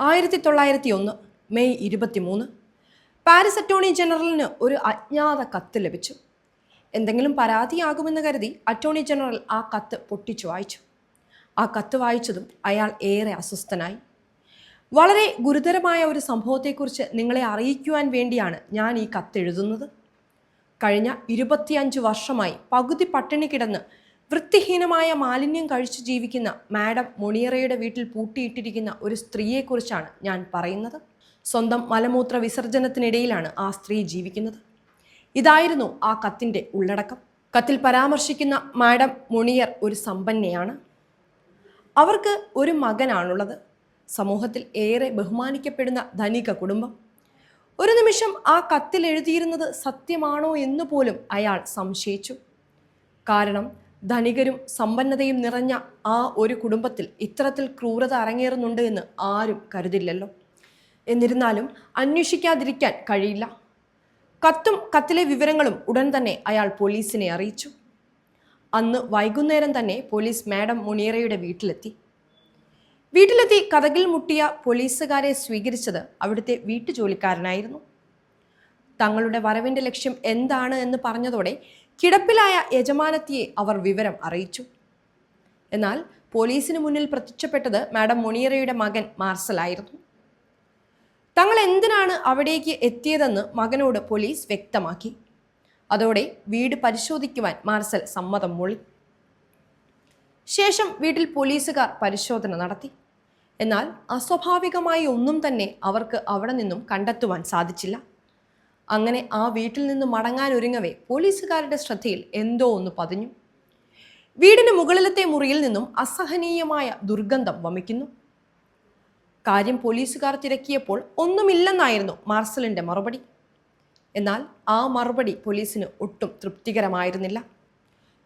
ആയിരത്തി തൊള്ളായിരത്തി ഒന്ന് മെയ് ഇരുപത്തിമൂന്ന് പാരീസ് അറ്റോർണി ജനറലിന് ഒരു അജ്ഞാത കത്ത് ലഭിച്ചു. എന്തെങ്കിലും പരാതിയാകുമെന്ന് കരുതി അറ്റോർണി ജനറൽ ആ കത്ത് പൊട്ടിച്ചു വായിച്ചു. ആ കത്ത് വായിച്ചതും അയാൾ ഏറെ അസ്വസ്ഥനായി. വളരെ ഗുരുതരമായ ഒരു സംഭവത്തെക്കുറിച്ച് നിങ്ങളെ അറിയിക്കുവാൻ വേണ്ടിയാണ് ഞാൻ ഈ കത്തെഴുതുന്നത്. കഴിഞ്ഞ ഇരുപത്തിയഞ്ച് വർഷമായി പകുതി പട്ടിണി കിടന്ന് വൃത്തിഹീനമായ മാലിന്യം കഴിച്ചു ജീവിക്കുന്ന മാഡം മൊണിയറയുടെ വീട്ടിൽ പൂട്ടിയിട്ടിരിക്കുന്ന ഒരു സ്ത്രീയെക്കുറിച്ചാണ് ഞാൻ പറയുന്നത്. സ്വന്തം മലമൂത്ര വിസർജനത്തിനിടയിലാണ് ആ സ്ത്രീ ജീവിക്കുന്നത്. ഇതായിരുന്നു ആ കത്തിന്റെ ഉള്ളടക്കം. കത്തിൽ പരാമർശിക്കുന്ന മാഡം മുണിയർ ഒരു സമ്പന്നയാണ്. അവർക്ക് ഒരു മകനാണുള്ളത്. സമൂഹത്തിൽ ഏറെ ബഹുമാനിക്കപ്പെടുന്ന ധനിക കുടുംബം. ഒരു നിമിഷം ആ കത്തിൽ എഴുതിയിരുന്നത് സത്യമാണോ എന്ന് പോലും അയാൾ സംശയിച്ചു. കാരണം ധനികരും സമ്പന്നതയും നിറഞ്ഞ ആ ഒരു കുടുംബത്തിൽ ഇത്തരത്തിൽ ക്രൂരത അരങ്ങേറുന്നുണ്ട് എന്ന് ആരും കരുതില്ലല്ലോ. എന്നിരുന്നാലും അന്വേഷിക്കാതിരിക്കാൻ കഴിയില്ല. കത്തും കത്തിലെ വിവരങ്ങളും ഉടൻ തന്നെ അയാൾ പോലീസിനെ അറിയിച്ചു. അന്ന് വൈകുന്നേരം തന്നെ പോലീസ് മാഡം മുനീറയുടെ വീട്ടിലെത്തി. വീട്ടിലെത്തി കഥകിൽ മുട്ടിയ പോലീസുകാരെ സ്വീകരിച്ചത് അവിടുത്തെ വീട്ടുജോലിക്കാരനായിരുന്നു. തങ്ങളുടെ വരവിന്റെ ലക്ഷ്യം എന്താണ് എന്ന് പറഞ്ഞതോടെ കിടപ്പിലായ യജമാനത്തിയെ അവർ വിവരം അറിയിച്ചു. എന്നാൽ പോലീസിന് മുന്നിൽ പ്രത്യക്ഷപ്പെട്ടത് മാഡം മുണിയറയുടെ മകൻ മാർസലായിരുന്നു തങ്ങൾ എന്തിനാണ് അവിടേക്ക് എത്തിയതെന്ന് മകനോട് പോലീസ് വ്യക്തമാക്കി. അതോടെ വീട് പരിശോധിക്കുവാൻ മാർസൽ സമ്മതം മൂളി. ശേഷം വീട്ടിൽ പോലീസുകാർ പരിശോധന നടത്തി. എന്നാൽ അസ്വാഭാവികമായി ഒന്നും തന്നെ അവർക്ക് അവിടെ നിന്നും കണ്ടെത്തുവാൻ സാധിച്ചില്ല. അങ്ങനെ ആ വീട്ടിൽ നിന്ന് മടങ്ങാൻ ഒരുങ്ങവേ പോലീസുകാരുടെ ശ്രദ്ധയിൽ എന്തോ ഒന്ന് പതിഞ്ഞു. വീടിന് മുകളിലത്തെ മുറിയിൽ നിന്നും അസഹനീയമായ ദുർഗന്ധം വമിക്കുന്നു. കാര്യം പോലീസുകാർ തിരക്കിയപ്പോൾ ഒന്നുമില്ലെന്നായിരുന്നു മാർസലിന്റെ മറുപടി. എന്നാൽ ആ മറുപടി പോലീസിന് ഒട്ടും തൃപ്തികരമായിരുന്നില്ല.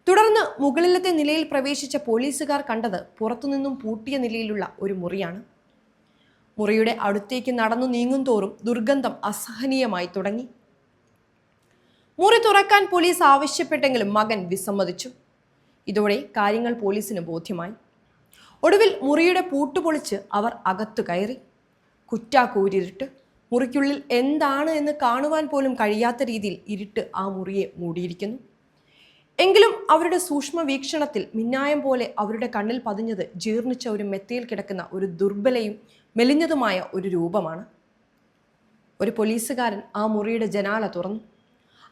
തുടർന്ന് മുകളിലത്തെ നിലയിൽ പ്രവേശിച്ച പോലീസുകാർ കണ്ടത് പുറത്തുനിന്നും പൂട്ടിയ നിലയിലുള്ള ഒരു മുറിയാണ്. മുറിയുടെ അടുത്തേക്ക് നടന്നു നീങ്ങും തോറും ദുർഗന്ധം അസഹനീയമായി തുടങ്ങി. മുറി തുറക്കാൻ പോലീസ് ആവശ്യപ്പെട്ടെങ്കിലും മകൻ വിസമ്മതിച്ചു. ഇതോടെ കാര്യങ്ങൾ പോലീസിന് ബോധ്യമായി. ഒടുവിൽ മുറിയുടെ പൂട്ട് പൊളിച്ച് അവർ അകത്തു കയറി. കുറ്റാക്കൂരിരുട്ട്. മുറിക്കുള്ളിൽ എന്താണ് എന്ന് കാണുവാൻ പോലും കഴിയാത്ത രീതിയിൽ ഇരുട്ട് ആ മുറിയെ മൂടിയിരിക്കുന്നു. എങ്കിലും അവരുടെ സൂക്ഷ്മ വീക്ഷണത്തിൽ മിന്നായം പോലെ അവരുടെ കണ്ണിൽ പതിഞ്ഞത് ജീർണിച്ച ഒരു മെത്തയിൽ കിടക്കുന്ന ഒരു ദുർബലയും മെലിഞ്ഞതുമായ ഒരു രൂപമാണ്. ഒരു പോലീസുകാരൻ ആ മുറിയുടെ ജനാല തുറന്നു.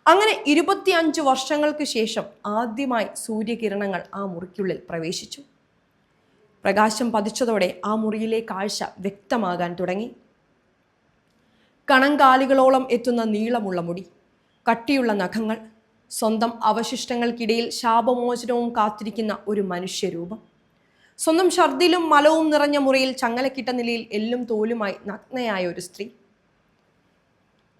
അങ്ങനെ ഇരുപത്തിയഞ്ച് വർഷങ്ങൾക്ക് ശേഷം ആദ്യമായി സൂര്യകിരണങ്ങൾ ആ മുറിക്കുള്ളിൽ പ്രവേശിച്ചു. പ്രകാശം പതിച്ചതോടെ ആ മുറിയിലെ കാഴ്ച വ്യക്തമാകാൻ തുടങ്ങി. കണങ്കാലികളോളം എത്തുന്ന നീളമുള്ള മുടി കട്ടിയുള്ള നഖങ്ങൾ സ്വന്തം അവശിഷ്ടങ്ങൾക്കിടയിൽ ശാപമോചനവും കാത്തിരിക്കുന്ന ഒരു മനുഷ്യരൂപം. സ്വന്തം ഛർദിലും മലവും നിറഞ്ഞ മുറിയിൽ ചങ്ങലക്കിട്ട നിലയിൽ എല്ലും തോലുമായി നഗ്നയായ ഒരു സ്ത്രീ.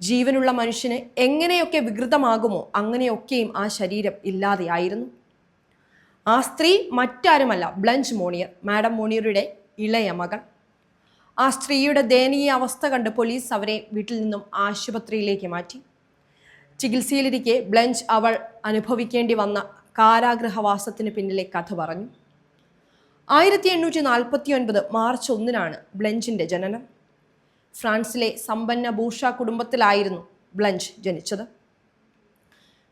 ജീവനുള്ള മനുഷ്യന് എങ്ങനെയൊക്കെ വികൃതമാകുമോ അങ്ങനെയൊക്കെയും ആ ശരീരം ഇല്ലാതെയായിരുന്നു. ആ സ്ത്രീ മറ്റാരുമല്ല ബ്ലഞ്ച് മോണിയർ മാഡം മോണിയറുടെ ഇളയ മകൾ ആ സ്ത്രീയുടെ ദയനീയ അവസ്ഥ കണ്ട് പോലീസ് അവരെ വീട്ടിൽ നിന്നും ആശുപത്രിയിലേക്ക് മാറ്റി. ചികിത്സയിലിരിക്കെ ബ്ലഞ്ച് അവൾ അനുഭവിക്കേണ്ടി വന്ന കാരാഗ്രഹവാസത്തിന് പിന്നിലെ കഥ പറഞ്ഞു. ആയിരത്തി എണ്ണൂറ്റി നാൽപ്പത്തി ഒൻപത് മാർച്ച് ഒന്നിനാണ് ബ്ലഞ്ചിന്റെ ജനനം. ഫ്രാൻസിലെ സമ്പന്ന ബൂഷ കുടുംബത്തിലായിരുന്നു ബ്ലഞ്ച് ജനിച്ചത്.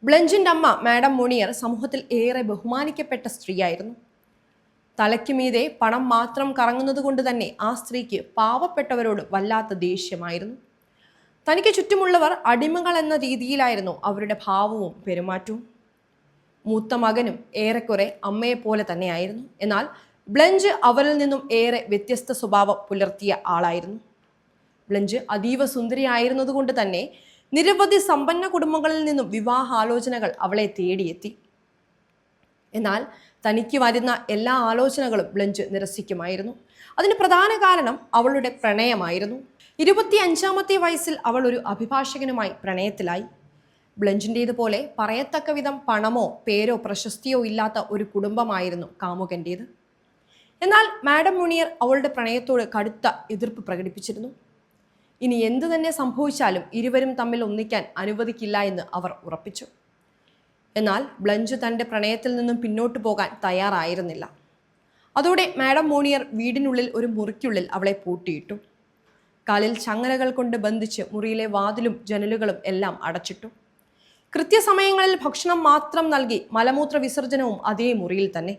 ബ്ലഞ്ചിന്റെ അമ്മ മാഡം മോണിയർ സമൂഹത്തിൽ ഏറെ ബഹുമാനിക്കപ്പെട്ട സ്ത്രീയായിരുന്നു. തലയ്ക്ക് മീതെ പണം മാത്രം കറങ്ങുന്നത് കൊണ്ട് തന്നെ ആ സ്ത്രീക്ക് പാവപ്പെട്ടവരോട് വല്ലാത്ത ദേഷ്യമായിരുന്നു. തനിക്ക് ചുറ്റുമുള്ളവർ അടിമകൾ എന്ന രീതിയിലായിരുന്നു അവരുടെ ഭാവവും പെരുമാറ്റവും. മൂത്ത മകനും ഏറെക്കുറെ അമ്മയെപ്പോലെ തന്നെയായിരുന്നു. എന്നാൽ ബ്ലഞ്ച് അവരിൽ നിന്നും ഏറെ വ്യത്യസ്ത സ്വഭാവം പുലർത്തിയ ആളായിരുന്നു. ബ്ലഞ്ച് അതീവ സുന്ദരിയായിരുന്നതുകൊണ്ട് തന്നെ നിരവധി സമ്പന്ന കുടുംബങ്ങളിൽ നിന്നും വിവാഹാലോചനകൾ അവളെ തേടിയെത്തി. എന്നാൽ തനിക്ക് വരുന്ന എല്ലാ ആലോചനകളും ബ്ലഞ്ച് നിരസിക്കുമായിരുന്നു. അതിന് പ്രധാന കാരണം അവളുടെ പ്രണയമായിരുന്നു. ഇരുപത്തി അഞ്ചാമത്തെ വയസ്സിൽ അവൾ ഒരു അഭിഭാഷകനുമായി പ്രണയത്തിലായി. ബ്ലഞ്ചിന്റേതുപോലെ പറയത്തക്ക വിധം പണമോ പേരോ പ്രശസ്തിയോ ഇല്ലാത്ത ഒരു കുടുംബമായിരുന്നു കാമുകന്റേത്. എന്നാൽ മാഡം മുണിയർ അവളുടെ പ്രണയത്തോട് കടുത്ത എതിർപ്പ് പ്രകടിപ്പിച്ചിരുന്നു. ഇനി എന്തു തന്നെ സംഭവിച്ചാലും ഇരുവരും തമ്മിൽ ഒന്നിക്കാൻ അനുവദിക്കില്ല എന്ന് അവർ ഉറപ്പിച്ചു. എന്നാൽ ബ്ലഞ്ച് തന്റെ പ്രണയത്തിൽ നിന്നും പിന്നോട്ട് പോകാൻ തയ്യാറായിരുന്നില്ല. അതോടെ മാഡം മോണിയർ വീടിനുള്ളിൽ ഒരു മുറിക്കുള്ളിൽ അവളെ പൂട്ടിയിട്ടു. കാലിൽ ചങ്ങലകൾ കൊണ്ട് ബന്ധിച്ച് മുറിയിലെ വാതിലും ജനലുകളും എല്ലാം അടച്ചിട്ടു. കൃത്യസമയങ്ങളിൽ ഭക്ഷണം മാത്രം നൽകി മലമൂത്ര വിസർജനവും അതേ മുറിയിൽ തന്നെ.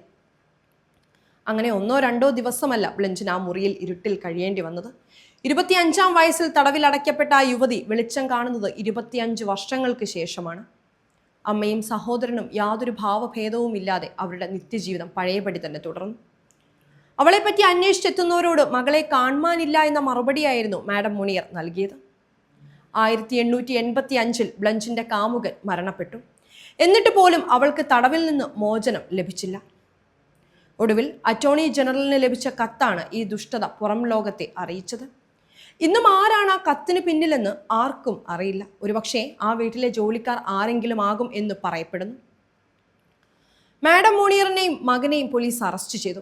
അങ്ങനെ ഒന്നോ രണ്ടോ ദിവസമല്ല ബ്ലഞ്ചിന് ആ മുറിയിൽ ഇരുട്ടിൽ കഴിയേണ്ടി വന്നത്. ഇരുപത്തിയഞ്ചാം വയസ്സിൽ തടവിലടയ്ക്കപ്പെട്ട ആ യുവതി വെളിച്ചം കാണുന്നത് ഇരുപത്തിയഞ്ച് വർഷങ്ങൾക്ക് ശേഷമാണ്. അമ്മയും സഹോദരനും യാതൊരു ഭാവഭേദവും ഇല്ലാതെ അവരുടെ നിത്യജീവിതം പഴയപടി തന്നെ തുടർന്നു. അവളെപ്പറ്റി അന്വേഷിച്ചെത്തുന്നവരോട് മകളെ കാണുവാനില്ല എന്ന മറുപടിയായിരുന്നു മാഡം മുണിയർ നൽകിയത്. ആയിരത്തി എണ്ണൂറ്റി എൺപത്തി അഞ്ചിൽ ബ്ലഞ്ചിന്റെ കാമുകൻ മരണപ്പെട്ടു. എന്നിട്ട് പോലും അവൾക്ക് തടവിൽ നിന്ന് മോചനം ലഭിച്ചില്ല. ഒടുവിൽ അറ്റോർണി ജനറലിന് ലഭിച്ച കത്താണ് ഈ ദുഷ്ടത പുറം ലോകത്തെ അറിയിച്ചത്. ഇന്നും ആരാണ് ആ കത്തിന് പിന്നിലെന്ന് ആർക്കും അറിയില്ല. ഒരുപക്ഷെ ആ വീട്ടിലെ ജോലിക്കാർ ആരെങ്കിലും ആകും എന്ന് പറയപ്പെടുന്നു. മാഡം മോണിയറിനെയും മകനെയും പോലീസ് അറസ്റ്റ് ചെയ്തു.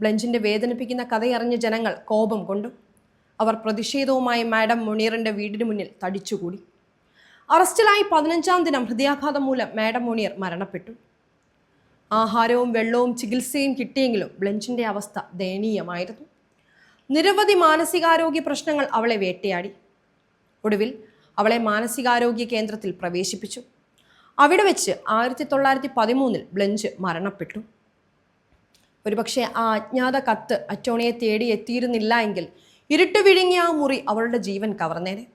ബ്ലഞ്ചിന്റെ വേദനിപ്പിക്കുന്ന കഥയറിഞ്ഞ ജനങ്ങൾ കോപം കൊണ്ടു. അവർ പ്രതിഷേധവുമായി മാഡം മുനീറിന്റെ വീടിന് മുന്നിൽ തടിച്ചുകൂടി. അറസ്റ്റിലായി പതിനഞ്ചാം ദിനം ഹൃദയാഘാതം മൂലം മാഡം മുണിയർ മരണപ്പെട്ടു. ആഹാരവും വെള്ളവും ചികിത്സയും കിട്ടിയെങ്കിലും ബ്ലഞ്ചിന്റെ അവസ്ഥ ദയനീയമായിരുന്നു. നിരവധി മാനസികാരോഗ്യ പ്രശ്നങ്ങൾ അവളെ വേട്ടയാടി. ഒടുവിൽ അവളെ മാനസികാരോഗ്യ കേന്ദ്രത്തിൽ പ്രവേശിപ്പിച്ചു. അവിടെ വെച്ച് ആയിരത്തി തൊള്ളായിരത്തി പതിമൂന്നിൽ ബ്ലഞ്ച് മരണപ്പെട്ടു. ഒരുപക്ഷെ ആ അജ്ഞാത കത്ത് അറ്റോണിയെ തേടി എത്തിയിരുന്നില്ല എങ്കിൽ ഇരുട്ട് വിഴുങ്ങിയ ആ മുറി അവളുടെ ജീവൻ കവർന്നേനെ.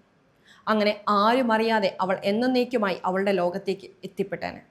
അങ്ങനെ ആരും അറിയാതെ അവൾ എന്നേക്കുമായി അവളുടെ ലോകത്തേക്ക് എത്തിപ്പെട്ടേനെ.